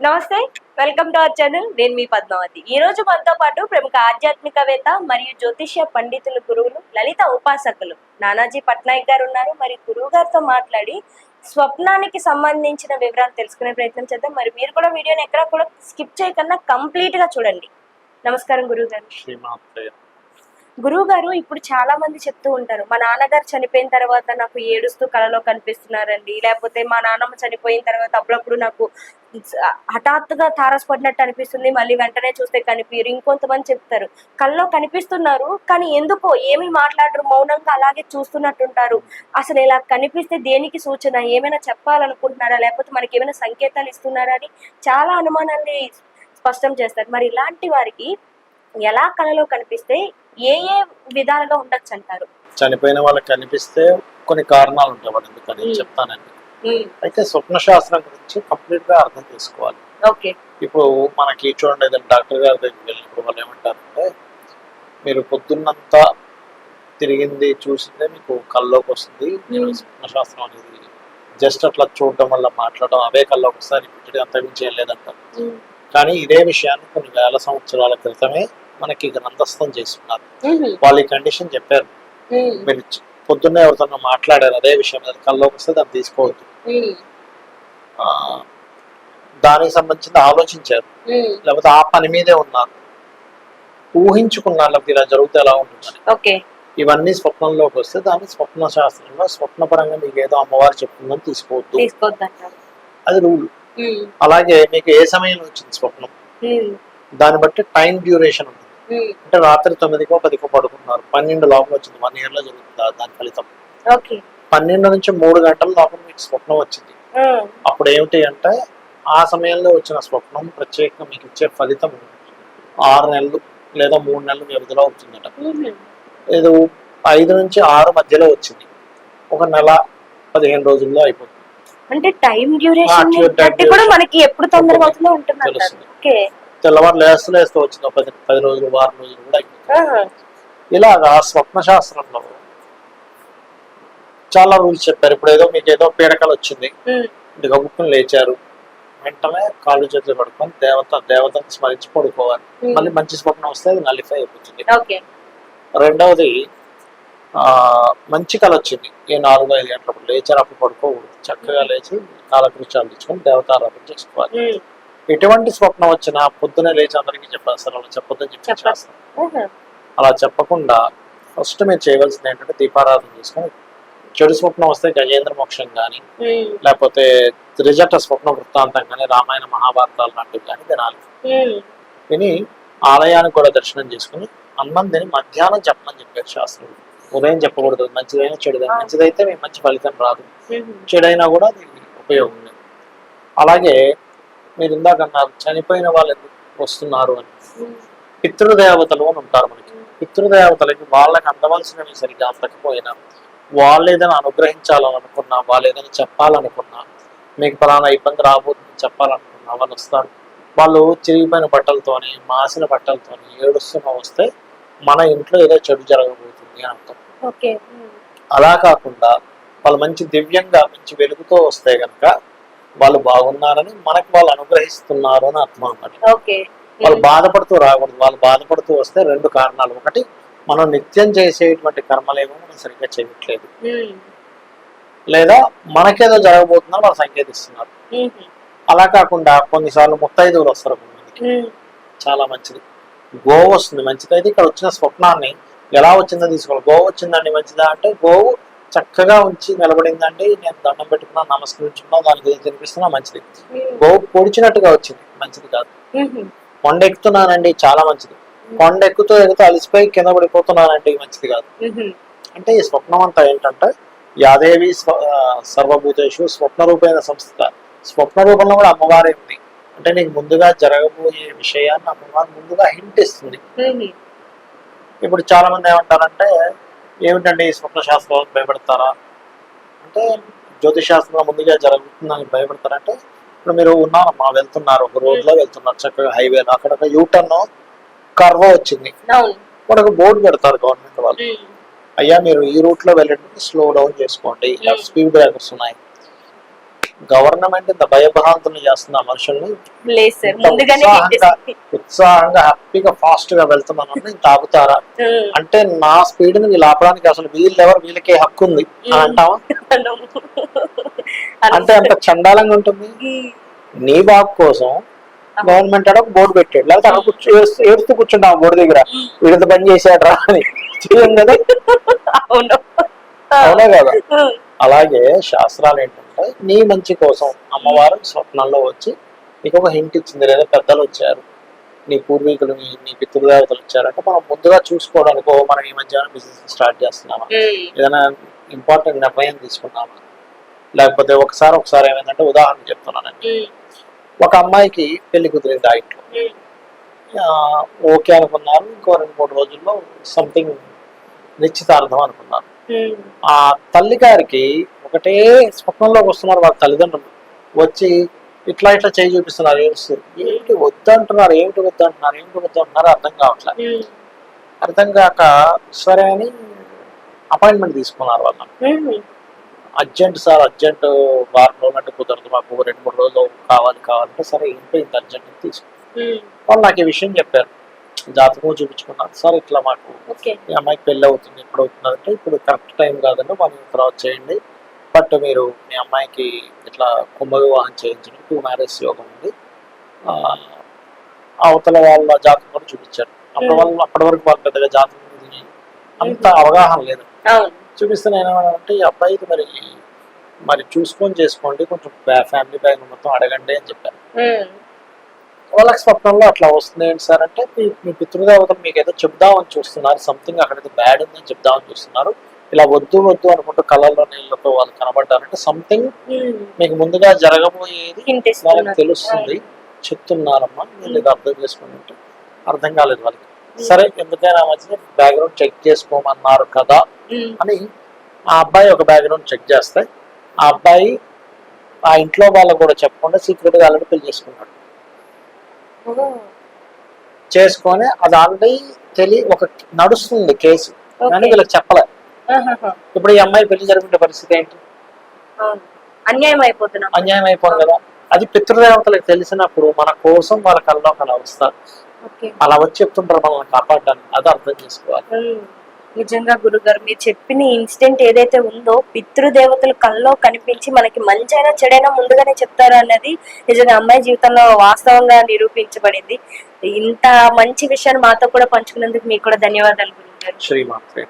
నమస్తే welcome to our channel నేను మీ పద్మావతి. ఈ రోజు మనతో పాటు ప్రముఖ ఆధ్యాత్మికవేత్త మరియు జ్యోతిష్య పండితులు గురువులు లలిత ఉపాసకులు నానాజీ పట్నాయక్ గారు ఉన్నారు. మరి గురువు గారితో మాట్లాడి స్వప్నానికి సంబంధించిన వివరాలు తెలుసుకునే ప్రయత్నం చేద్దాం. మరి మీరు కూడా వీడియోని ఎక్కడ కూడా స్కిప్ చేయకుండా కంప్లీట్గా చూడండి. నమస్కారం గురువు గారు. గురువు గారు ఇప్పుడు చాలా మంది చెప్తూ ఉంటారు మా నాన్నగారు చనిపోయిన తర్వాత నాకు ఏడుస్తూ కలలో కనిపిస్తున్నారండి. లేకపోతే మా నాన్నమ్మ చనిపోయిన తర్వాత అప్పుడప్పుడు నాకు హఠాత్తుగా తారసపడినట్టు అనిపిస్తుంది. మళ్ళీ వెంటనే చూస్తే కనిపించరు ఇంకొంతమంది చెప్తారు కళ్ళలో కనిపిస్తున్నారు కానీ ఎందుకో ఏమి మాట్లాడరు మౌనంగా అలాగే చూస్తున్నట్టుంటారు. అసలు ఇలా కనిపిస్తే దేనికి సూచన? ఏమైనా చెప్పాలనుకుంటున్నారా? లేకపోతే మనకి ఏమైనా సంకేతాలు ఇస్తున్నారా? అని చాలా అనుమానాల్ని స్పష్టం చేస్తారు. మరి ఇలాంటి వారికి ఎలా కళలో కనిపిస్తే ఏ ఏ విధాలుగా ఉండొచ్చు అంటారు? చనిపోయిన వాళ్ళకి కనిపిస్తే కొన్ని కారణాలు ఉంటాయి వాళ్ళు ఎందుకని. చెప్తానండి. అయితే స్వప్న శాస్త్రం గురించి కంప్లీట్గా అర్థం చేసుకోవాలి. ఓకే. ఇప్పుడు మనకి చూడండి ఏదైనా డాక్టర్ గారి దగ్గరికి వెళ్ళినప్పుడు వాళ్ళు ఏమంటారంటే మీరు పొద్దున్నంతా తిరిగింది చూసిందే మీకు కల్లోకి వస్తుంది. స్వప్న శాస్త్రం అనేది జస్ట్ అట్లా చూడటం వల్ల మాట్లాడడం అవే కల్లోకి రిపీటెడ్ అంతకుమించి ఏం లేదంటారు కానీ ఇదే విషయాన్ని కొన్ని వేల సంవత్సరాల క్రితమే మనకి గ్రంథస్థం చేస్తున్నారు వాళ్ళు ఈ కండిషన్ చెప్పారు. మీరు పొద్దున్నే ఎవరితో మాట్లాడారు అదే విషయం. అది కల్లోకి వస్తే దాన్ని తీసుకోవద్దు. దానికి సంబంధించి ఆలోచించారు. లేకపోతే ఆ పని మీదే ఉన్నారు. ఊహించుకున్నారు లేకపోతే ఇలా జరిగితే ఎలా ఉంటుందని. ఇవన్నీ స్వప్నంలోకి వస్తే దాన్ని స్వప్న శాస్త్రంలో స్వప్నపరంగా మీకు ఏదో అమ్మవారు చెప్తుందని తీసుకోవద్దు. అది రూల్. అలాగే మీకు ఏ సమయంలో వచ్చింది స్వప్నం? దాన్ని బట్టి టైం డ్యూరేషన్ ఉంటుంది. అంటే రాత్రి తొమ్మిదికో పదికో పడుకున్నారు పన్నెండు లోపల వచ్చింది. వన్ ఇయర్లో జరుగుతుంది దాని ఫలితం. పన్నెండు నుంచి మూడు గంటల లోపల మీకు స్వప్నం వచ్చింది. అప్పుడు ఏమిటి అంటే ఆ సమయంలో వచ్చిన స్వప్నం ప్రత్యేకంగా మీకు ఇచ్చే ఫలితం ఆరు నెలలు లేదా మూడు నెలలు వ్యవధిలో అవుతుందట ఏదో ఐదు నుంచి ఆరు మధ్యలో వచ్చింది. ఒక నెల పదిహేను రోజుల్లో అయిపోతుంది. అంటే టైం డ్యూరేషన్ కూడా. మనకి ఎప్పుడు తొందరగా అవుతుందో ఉంటుంది తెల్లవారు లేస్తూ లేస్తూ వచ్చింది. ఒక పది పది రోజులు వారం రోజులు కూడా ఇలాగా స్వప్న శాస్త్రంలో చాలా రూల్స్ చెప్పారు. ఇప్పుడు ఏదో మీకు ఏదో పీడకలు వచ్చింది. గబుక్కుని లేచారు. వెంటనే కాళ్ళు చేతులు పడుకొని దేవత దేవతను స్మరించి పడుకోవాలి. మళ్ళీ మంచి స్వప్నం వస్తే అది నలిఫై అయిపోతుంది. రెండవది ఆ మంచి కళ వచ్చింది. ఈ నాలుగు ఐదు గంటలప్పుడు లేచారు. అప్పుడు పడుకోకూడదు. చక్కగా లేచి కాలకృత్యాలు తెచ్చుకొని దేవతారాధన చేసుకోవాలి. ఎటువంటి స్వప్నం వచ్చినా పొద్దునే లేచి అందరికీ చెప్పేస్తారు అలా చెప్పొద్దని చెప్పి. చేస్తారు అలా చెప్పకుండా ఫస్ట్ మీరు చేయవలసింది ఏంటంటే దీపారాధన చేసుకొని చెడు స్వప్నం వస్తే గజేంద్ర మోక్షం కానీ లేకపోతే త్రిజట స్వప్న వృత్తాంతం కానీ రామాయణ మహాభారతాలు లాంటివి కానీ తినాలి విని ఆలయానికి కూడా దర్శనం చేసుకుని అన్నం తిని మధ్యాహ్నం చెప్పమని చెప్పారు శాస్త్రం ఉదయం చెప్పకూడదు మంచిదైనా చెడుదైనా. మంచిదైతే మీకు మంచి ఫలితం రాదు. చెడైనా కూడా అది ఉపయోగం లేదు. అలాగే మీరు ఇందాక అన్నారు చనిపోయిన వాళ్ళు ఎందుకు వస్తున్నారు అని. పితృదేవతలు అని ఉంటారు మనకి. పితృదేవతలకి వాళ్ళకి అందవలసినవి సరిగ్గా అందకపోయినా వాళ్ళు ఏదైనా అనుగ్రహించాలనుకున్నా వాళ్ళు ఏదైనా చెప్పాలనుకున్నా మీకు ఫలానా ఇబ్బంది రాబోతుంది చెప్పాలనుకున్నా వాళ్ళు వస్తారు. వాళ్ళు చిరిగిపోయిన బట్టలతోని మాసిన బట్టలతోని ఏడుస్తున్న వస్తే మన ఇంట్లో ఏదో చెడు జరగబోతుంది అని అర్థం. అలా కాకుండా వాళ్ళు మంచి దివ్యంగా మంచి వెలుగుతో వస్తే గనక వాళ్ళు బాగున్నారని మనకు వాళ్ళు అనుగ్రహిస్తున్నారు అని అర్థం అన్నమాట. వాళ్ళు బాధపడుతూ రాకూడదు. వాళ్ళు బాధపడుతూ వస్తే రెండు కారణాలు. ఒకటి మనం నిత్యం చేసేటువంటి కర్మలేమో మనం సరిగ్గా చేయట్లేదు. లేదా మనకేదో జరగబోతుందని వాళ్ళు సంకేతిస్తున్నారు. అలా కాకుండా కొన్నిసార్లు ముత్తైదువులు వస్తారు చాలా మంచిది. గోవు వస్తుంది మంచిదైతే ఇక్కడ వచ్చిన స్వప్నాన్ని ఎలా వచ్చిందో తీసుకోవాలి. గోవు వచ్చిందండి మంచిదా అంటే గోవు చక్కగా ఉంచి నిలబడిందండి. నేను దండం పెట్టుకున్నా నమస్కరించుకున్నా దానికి ఏది తినిపిస్తున్నా మంచిది. గోవు పొడిచినట్టుగా వచ్చింది. మంచిది కాదు. కొండ ఎక్కుతున్నానండి చాలా మంచిది. కొండ ఎక్కుతూ ఎక్కుతూ అలసిపోయి కింద పడిపోతున్నానండి మంచిది కాదు. అంటే ఈ స్వప్నం అంతా ఏంటంటే యాదేవి సర్వభూతేషు స్వప్న రూపైన సంస్థ. స్వప్న రూపంలో కూడా అమ్మవారే ఉంది. అంటే నీకు ముందుగా జరగబోయే విషయాన్ని అమ్మవారు ముందుగా హింట్ ఇస్తుంది. ఇప్పుడు చాలా మంది ఏమంటారంటే ఏమిటండి ఈ స్వప్న శాస్త్రం? భయపడతారా? అంటే జ్యోతిష్ శాస్త్రంలో ముందుగా జరుగుతుందని భయపడతారంటే ఇప్పుడు మీరు ఉన్నారమ్మా వెళ్తున్నారు ఒక రోడ్లో వెళ్తున్నారు చక్కగా హైవేలో అక్కడ ఒక యూటర్న్ కర్వ్ వచ్చింది. మనకు బోర్డు పెడతారు గవర్నమెంట్ వాళ్ళు. అయ్యా మీరు ఈ రూట్లో వెళ్ళండి స్లో డౌన్ చేసుకోండి. స్పీడ్ బ్రేకర్స్ ఉన్నాయి. గవర్నమెంట్ ఇంత భయభ్రాంతులు చేస్తుంది ఆ మనుషుల్ని ఉత్సాహంగా హ్యాపీగా ఫాస్ట్గా వెళ్తున్నాను ఇంత. అంటే నా స్పీడ్ని వీళ్ళు ఆపడానికి అసలు వీళ్ళు ఎవరు వీళ్ళకే హక్కు ఉంది అని అంటావా? అంటే అంత చండాలంగా ఉంటుంది. నీ బాగు కోసం గవర్నమెంట్ ఆడ ఒక బోర్డు పెట్టాడు. లేకపోతే అక్కడ కూర్చో ఏడుస్తూ- కూర్చుంటాం బోర్డు దగ్గర. వీడితో పని చేసాడు రా అని. చేయం కదా? అవును. కదా. అలాగే శాస్త్రాలు ఏంటంటే నీ మంచి కోసం అమ్మవారు స్వప్నంలో వచ్చి నీకు ఒక హింట్ ఇచ్చింది లేదా పెద్దలు వచ్చారు. నీ పూర్వీకులు నీ నీ పితృదేవతలు వచ్చారంటే మనం ముందుగా చూసుకోవడానికి ఓ మనం ఈ మధ్య బిజినెస్ స్టార్ట్ చేస్తున్నామా. ఏదైనా ఇంపార్టెంట్ నిర్ణయం తీసుకున్నామా లేకపోతే ఒకసారి ఒకసారి ఏమైందంటే ఉదాహరణ చెప్తున్నానండి. ఒక అమ్మాయికి పెళ్ళి కుదిరింది ఆ ఇంట్లో. ఓకే అనుకున్నారు. ఇంకో రెండు మూడు రోజుల్లో సంథింగ్ నిశ్చితార్థం అనుకున్నారు. ఆ తల్లి గారికి ఒకటే స్వప్నంలోకి వస్తున్నారు వాళ్ళ తల్లిదండ్రులు. వచ్చి ఇట్లా ఇట్లా చేయి చూపిస్తున్నారు ఏడుస్తూ. ఏంటి వద్దంటున్నారు ఏమిటి వద్దంటున్నారు ఏమిటి వద్దంటున్నారు అర్థం కావట్లేదు. ఉమ్. అర్థం కాక సరే అని అపాయింట్మెంట్ తీసుకున్నారు వాళ్ళ. అర్జెంట్ సార్ అర్జెంట్ వారం రోజులు అంటే కుదరదు మాకు రెండు మూడు రోజులు కావాలి కావాలంటే సరే ఏంటో ఇంత అర్జెంట్ తీసుకున్నాం ఉమ్. వాళ్ళు నాకు ఈ విషయం చెప్పారు. జాతకం చూపించుకున్నారు. సార్ ఇట్లా మాకు ఓకే. ఈ అమ్మాయికి పెళ్ళి అవుతుంది ఎప్పుడు అవుతుంది అంటే ఇప్పుడు కరెక్ట్ టైం కాదండి వన్ తర్వాత చేయండి. బట్ మీరు మీ అమ్మాయికి ఇట్లా కుంభ వివాహం చేయించండి టూ మ్యారేజ్ యోగం ఉంది. అవతల వాళ్ళ జాతకం కూడా చూపించారు. అప్పటి Hmm. వాళ్ళు అప్పటి వరకు వాళ్ళ పెద్దగా జాతకం అంత అవగాహన లేదు. చూపిస్తే ఏమన్నానంటే ఈ అబ్బాయికి మరి మరి చూసుకొని చేసుకోండి కొంచెం ఫ్యామిలీ బ్యాగ్ మొత్తం అడగండి అని చెప్పాను ఉమ్. వాళ్ళకి స్వప్నంలో అట్లా వస్తుంది ఏంటి సార్ అంటే మీ పితృదేవతలు మీకు ఏదో చెప్దామని చూస్తున్నారు సంథింగ్ అక్కడ బ్యాడ్ ఉందని చెప్దామని చూస్తున్నారు. ఇలా వద్దు వద్దు అనుకుంటూ కళ్ళల్లో నీళ్ళతో వాళ్ళు కనబడ్డారంటే సంథింగ్. మీకు ముందుగా జరగబోయేది వాళ్ళకి. తెలుస్తుంది చెప్తున్నారమ్మా మీరు ఇది అర్థం చేసుకోండి అంటే అర్థం కాలేదు వాళ్ళకి సరే ఎందుకైనా మంచిది బ్యాక్గ్రౌండ్ చెక్ చేసుకోమన్నారు కదా ఉమ్. అని ఆ అబ్బాయి ఒక బ్యాక్గ్రౌండ్ చెక్ చేస్తే ఆ అబ్బాయి ఆ ఇంట్లో వాళ్ళకు కూడా చెప్పకుండా సీక్రెట్గా ఆల్రెడీ పెళ్ళి చేసుకున్నాడు ఓ. చేసుకొని అది ఆల్రెడీ తెలియ ఒక నడుస్తుంది కేసు. కానీ వీళ్ళకి చెప్పలే. ఇప్పుడు ఈ అమ్మాయి పెళ్ళి జరుగుతున్న పరిస్థితి ఏంటి? అన్యాయం అయిపోతున్నాం. అన్యాయం అయిపోయింది కదా. అది పితృదేవతలకు తెలిసినప్పుడు మన కోసం వాళ్ళ కల్లో అలా వస్తారు అలా వచ్చి చెప్తుంటారు మనల్ని కాపాడడానికి అది అర్థం చేసుకోవాలి. నిజంగా గురుగారు మీరు చెప్పిన ఇన్సిడెంట్ ఏదైతే ఉందో పితృదేవతలు కల్లో కనిపించి మనకి మంచైనా చెడైనా ముందుగానే చెప్తారు అన్నది నిజంగా అమ్మాయి జీవితంలో వాస్తవంగా నిరూపించబడింది. ఇంత మంచి విషయాన్ని మాతో కూడా పంచుకున్నందుకు మీకు కూడా ధన్యవాదాలు గురుగారు. శ్రీమాత్రే.